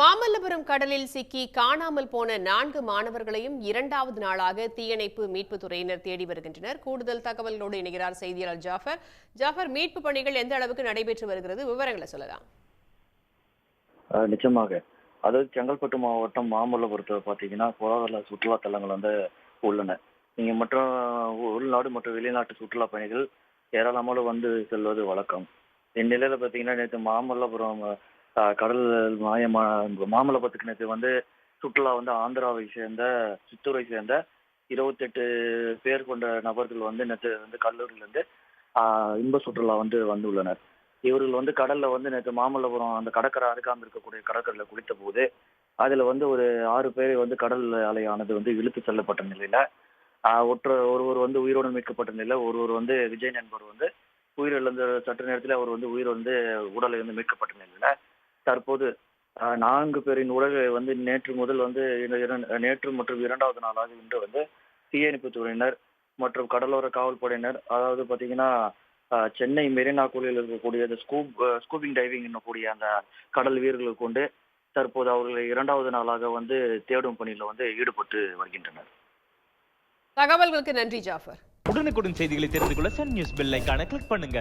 மாமல்லபுரம் கடலில் சிக்கி காணாமல் போன நான்கு மாணவர்களையும் இரண்டாவது நாளாக தீயணைப்பு மீட்பு துறையினர் தேடி வருகின்றனர். கூடுதல் தகவல்களோடு இணைகிறார் செய்தியாளர் ஜாஃபர். ஜாஃபர் மீட்பு பணிகள் எந்த அளவுக்கு நடைபெற்று வருகிறது? விவரங்களை சொல்லலாம். நிச்சயமாக. அதாவது செங்கல்பட்டு மாவட்டம் மாமல்லபுரத்தை பார்த்தீங்கன்னா பொருளாதார சுற்றுலா தலங்கள் வந்து உள்ளன. இங்கே மற்றும் உள்நாடு மற்றும் வெளிநாட்டு சுற்றுலா பயணிகள் ஏராளமாக வந்து செல்வது வழக்கம். இந்நிலையில பார்த்தீங்கன்னா நேற்று மாமல்லபுரம் கடல் மாயமா மாமல்லபுரத்துக்கு நேற்று வந்து சுற்றுலா வந்து ஆந்திராவை சேர்ந்த சித்தூரை சேர்ந்த இருபத்தெட்டு பேர் கொண்ட நபர்கள் வந்து நேற்று வந்து கல்லூரியிலேருந்து இன்ப சுற்றுலா வந்து வந்துள்ளனர். இவர்கள் வந்து கடல்ல வந்து நேற்று மாமல்லபுரம் அந்த கடற்கரை அருகாமல் இருக்கக்கூடிய கடற்கரையில் குளித்த போது அதுல வந்து ஒரு ஆறு பேர் வந்து கடல் அலையானது வந்து இழுத்து செல்லப்பட்ட நிலையில ஒற்ற ஒருவர் வந்து உயிரோடு மீட்கப்பட்ட நிலையில ஒருவர் வந்து விஜய் நண்பர் வந்து உயிரிழந்த சற்று நேரத்தில் அவர் வந்து உயிர் வந்து உடலை வந்து மீட்கப்பட்ட நிலையில தற்போது நான்கு பேரின் உடல் வந்து நேற்று முதல் வந்து நேற்று மற்றும் இரண்டாவது நாளாக இன்று வந்து தீயணைப்பு துறையினர் மற்றும் கடலோர காவல்படையினர் அதாவது பாத்தீங்கன்னா ஆஹ் சென்னை மெரினா கோலியில் இருக்கக்கூடிய அந்த ஸ்கூப் ஸ்கூபிங் டைவிங் என்னக்கூடிய அந்த கடல் வீரர்களை கொண்டு தற்போது அவர்களை இரண்டாவது நாளாக வந்து தேடும் பணியில வந்து ஈடுபட்டு வருகின்றனர். தகவல்களுக்கு நன்றி ஜாஃபர். உடனுக்குடன் செய்திகளை தெரிந்து கொள்ள சன் நியூஸ் பெல் ஐகானை கிளிக் பண்ணுங்க.